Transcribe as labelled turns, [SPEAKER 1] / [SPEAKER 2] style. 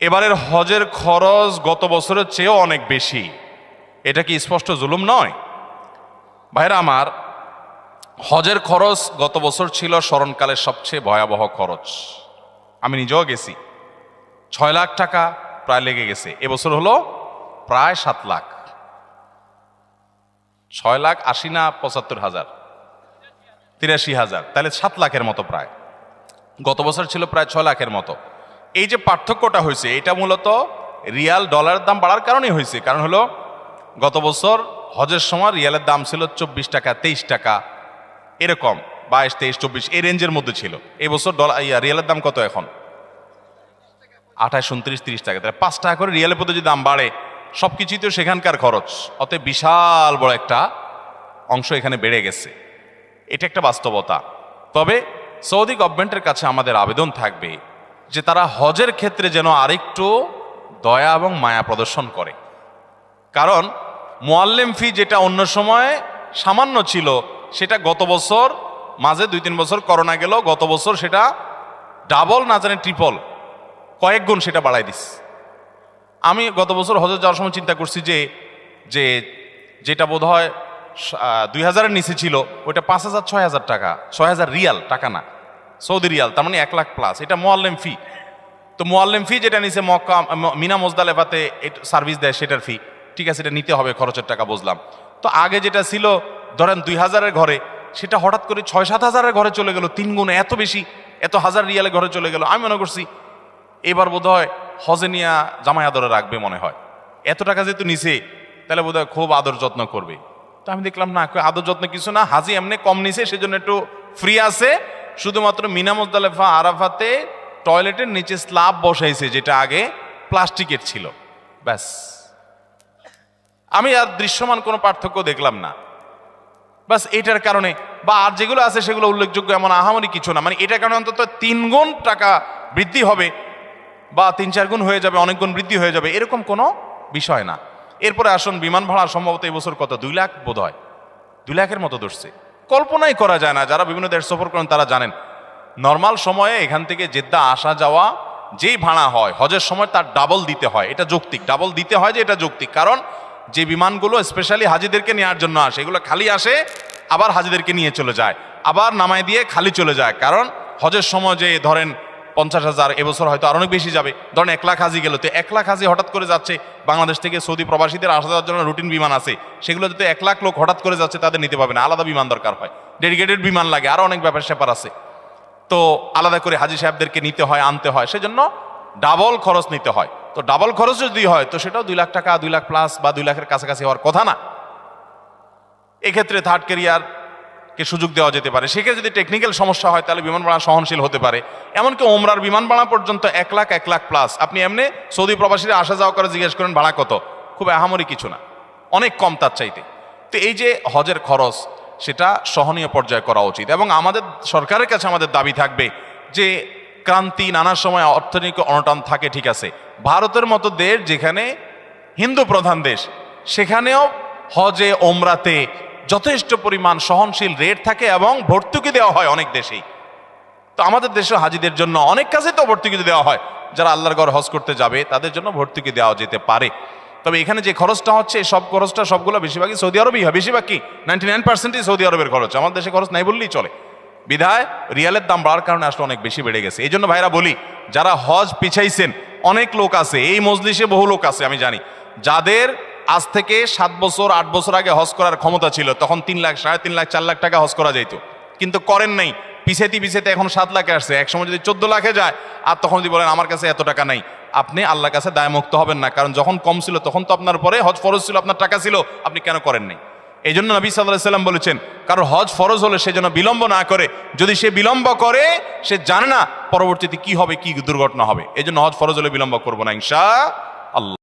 [SPEAKER 1] এবারের হজের খরচ গত বছরের চেয়েও অনেক বেশি। এটা কি স্পষ্ট জুলুম নয়? ভাইরা আমার, হজের খরচ গত বছর ছিল স্মরণকালের সবচেয়ে ভয়াবহ খরচ। আমি নিজেও গেছি। ছয় লাখ টাকা প্রায় লেগে গেছে। এবছর হলো প্রায় সাত লাখ। ছয় লাখ আশি না পঁচাত্তর হাজার? তিরাশি হাজার। তাহলে সাত লাখের মতো প্রায়। গত বছর ছিল প্রায় ছয় লাখের মতো। এই যে পার্থক্যটা হয়েছে, এটা মূলত রিয়াল ডলারের দাম বাড়ার কারণেই হয়েছে। কারণ হলো, গত বছর হজের সময় রিয়ালের দাম ছিল চব্বিশ টাকা, তেইশ টাকা, এরকম, বাইশ, তেইশ, চব্বিশ, এই রেঞ্জের মধ্যে ছিল। এই বছর ডলার ইয়া, রিয়ালের দাম কত এখন? আঠাশ, উনত্রিশ, তিরিশ টাকা। তাহলে পাঁচ টাকা করে রিয়ালের প্রতি যদি দাম বাড়ে সব কিছুই তো সেখানকার খরচ। অতএব বিশাল বড় একটা অংশ এখানে বেড়ে গেছে। এটা একটা বাস্তবতা। তবে সৌদি গভর্নমেন্টের কাছে আমাদের আবেদন থাকবে যে তারা হজের ক্ষেত্রে যেন আরেকটু দয়া এবং মায়া প্রদর্শন করে। কারণ মোয়াল্লেম ফি যেটা অন্য সময় সামান্য ছিল, সেটা গত বছর, মাঝে দুই তিন বছর করোনা গেল, গত বছর সেটা ডাবল না জানে ট্রিপল, কয়েক গুণ সেটা বাড়াই দিস। আমি গত বছর হজে যাওয়ার সময় চিন্তা করছি যে যে যেটা বোধ হয় দুই হাজারের নিচে ছিল, ওইটা পাঁচ হাজার, ছয় হাজার টাকা, ছয় হাজার রিয়াল, টাকা না। সৌদি রিয়াল, তার মানে এক লাখ প্লাস এটা মোয়াল্লেম ফি তো মোয়াল্লেম ফি যেটা নিচে মক্কা মিনা মোজদালেফাতে সার্ভিস দেয় সেটার ফি ঠিক আছে, এটা নিতে হবে খরচের টাকা, বুঝলাম। তো আগে যেটা ছিল, ধরেন দুই হাজারের ঘরে, সেটা হঠাৎ করে ছয় সাত হাজারের ঘরে চলে গেল, তিন গুণ এত বেশি, এত হাজার রিয়ালে ঘরে চলে গেল। আমি মনে করছি, এবার বোধ হয় হজে নিয়া জামাই আদরে রাখবে মনে হয়। এত টাকা যেহেতু নিছে, তাহলে বোধ খুব আদর যত্ন করবে। তো আমি দেখলাম, না আদর যত্ন কিছু না, হাজি এমনি কম নিছে, সেজন্য একটু ফ্রি আছে। শুধুমাত্র মিনা আরাফাতে টয়লেটের নিচে স্ল্যাব বসাইছে, যেটা আগে প্লাস্টিকের ছিল। ব্যাস। আমি আর দৃশ্যমান কোনো পার্থক্য দেখলাম না। বাস এটার কারণে, বা আর যেগুলো আছে সেগুলো উল্লেখযোগ্য, এমন আহামরি কিছু না। মানে এটার কারণে অন্তত তিন গুণ টাকা বৃদ্ধি হবে, বা তিন চার গুণ হয়ে যাবে, অনেক গুণ বৃদ্ধি হয়ে যাবে, এরকম কোনো বিষয় না। এরপরে আসুন, বিমান ভাড়া সম্ভবত এবছর কত? দুই লাখ বোধ হয় দুই লাখের মতো ধরছে। কল্পনাই করা যায় না, যারা বিভিন্ন দেশ সফর করেন তারা জানেন। নর্মাল সময়ে এখান থেকে জেদ্দা আসা যাওয়া যেই ভাড়া হয়, হজের সময় তার ডাবল দিতে হয়। এটা যৌক্তিক। ডাবল দিতে হয় যে এটা যৌক্তিক। কারণ যে বিমানগুলো স্পেশালি হাজিদেরকে নেওয়ার জন্য আসে, এগুলো খালি আসে, আবার হাজিদেরকে নিয়ে চলে যায়। আবার নামায় দিয়ে খালি চলে যায়। কারণ হজের সময় যে ধরেন পঞ্চাশ হাজার এবছর হয়তো আর অনেক বেশি যাবে। ধরেন এক লাখ হাজি গেল, তো এক লাখ হাজি হঠাৎ করে যাচ্ছে, বাংলাদেশ থেকে সৌদি প্রবাসীদের আসা যাওয়ার জন্য রুটিন বিমান আছে। সেগুলো যদি এক লাখ লোক হঠাৎ করে যাচ্ছে, তাদের নিতে পারবে না, আলাদা বিমান দরকার হয়। ডেডিকেটেড বিমান লাগে আরও অনেক ব্যাপার স্যাপার আছে। তো আলাদা করে হাজি সাহেবদেরকে নিতে হয়, আনতে হয়, সেজন্য ডাবল খরচ নিতে হয়। তো ডাবল খরচ যদি হয়, তো সেটাও দুই লাখ টাকা, দুই লাখ প্লাস বা দুই লাখের কাছাকাছি হওয়ার কথা না। এক্ষেত্রে থার্ড ক্যারিয়ার কে সুযোগ দেওয়া যেতে পারে। সেক্ষেত্রে যদি টেকনিক্যাল সমস্যা হয়, তাহলে বিমান ভাড়া সহনশীল হতে পারে। এমনকি ওমরার বিমান ভাড়া পর্যন্ত এক লাখ এক লাখ প্লাস আপনি এমনি সৌদি প্রবাসীরা আসা যাওয়া করে জিজ্ঞেস করেন, ভাড়া কত? খুব আহামরি কিছু না। অনেক কম তার চাইতে। তো এই যে হজের খরচ, সেটা সহনীয় পর্যায়ে করা উচিত। এবং আমাদের সরকারের কাছে আমাদের দাবি থাকবে যে, ক্রান্তি নানা সময় অর্থনৈতিক অনটন থাকে, ঠিক আছে। ভারতের মতো দেশ যেখানে হিন্দু প্রধান দেশ, সেখানেও হজে ওমরাতে যথেষ্ট পরিমাণ সহনশীল রেট থাকে এবং ভর্তুকি দেওয়া হয় অনেক দেশেই। তো আমাদের দেশে হাজিদের জন্য অনেক কাজে তো ভর্তুকি দেওয়া হয়। যারা আল্লাহর ঘর হজ করতে যাবে, তাদের জন্য ভর্তুকি দেওয়া যেতে পারে। তবে এখানে যে খরচটা হচ্ছে সব খরচটা সবগুলো বেশিরভাগই সৌদি আরবই হয়। বেশিরভাগ কি? নাইনটি নাইন পার্সেন্টই সৌদি আরবের খরচ। আমাদের দেশে খরচ নাই বললেই চলে। বিধায় রিয়ালের দাম বাড়ার কারণে আসলে অনেক বেশি বেড়ে গেছে। এই জন্য ভাইরা বলি, যারা হজ পিছাইছেন, অনেক লোক আছে। এই মজলিসে বহু লোক আছে, আমি জানি। যাদের আজ থেকে সাত বছর, আট বছর আগে হজ করার ক্ষমতা ছিল। তখন তিন লাখ, সাড়ে তিন লাখ, চার লাখ টাকা হজ করা যেত কিন্তু করেন নাই। পিছেতে পিছেতে এখন সাত লাখে আসছে। একসময় যদি চোদ্দ লাখে যায়, আর তখন যদি বলেন, আমার কাছে এত টাকা নাই। আপনি আল্লাহর কাছে দায়মুক্ত হবেন না। কারণ যখন কম ছিল, তখন তো আপনার পরে হজ ফরজ ছিল, আপনার টাকা ছিল, আপনি কেন করেন নাই? এই জন্য নবী সাল্লাহ সাল্লাম বলেছেন কারণ হজ ফরজ হলে সে যেন বিলম্ব না করে। যদি সে বিলম্ব করে, সে জানে না পরবর্তীতে কি হবে, কি দুর্ঘটনা হবে। এই জন্য হজ ফরজ হলে বিলম্ব করব না, ইনশা আল্লাহ।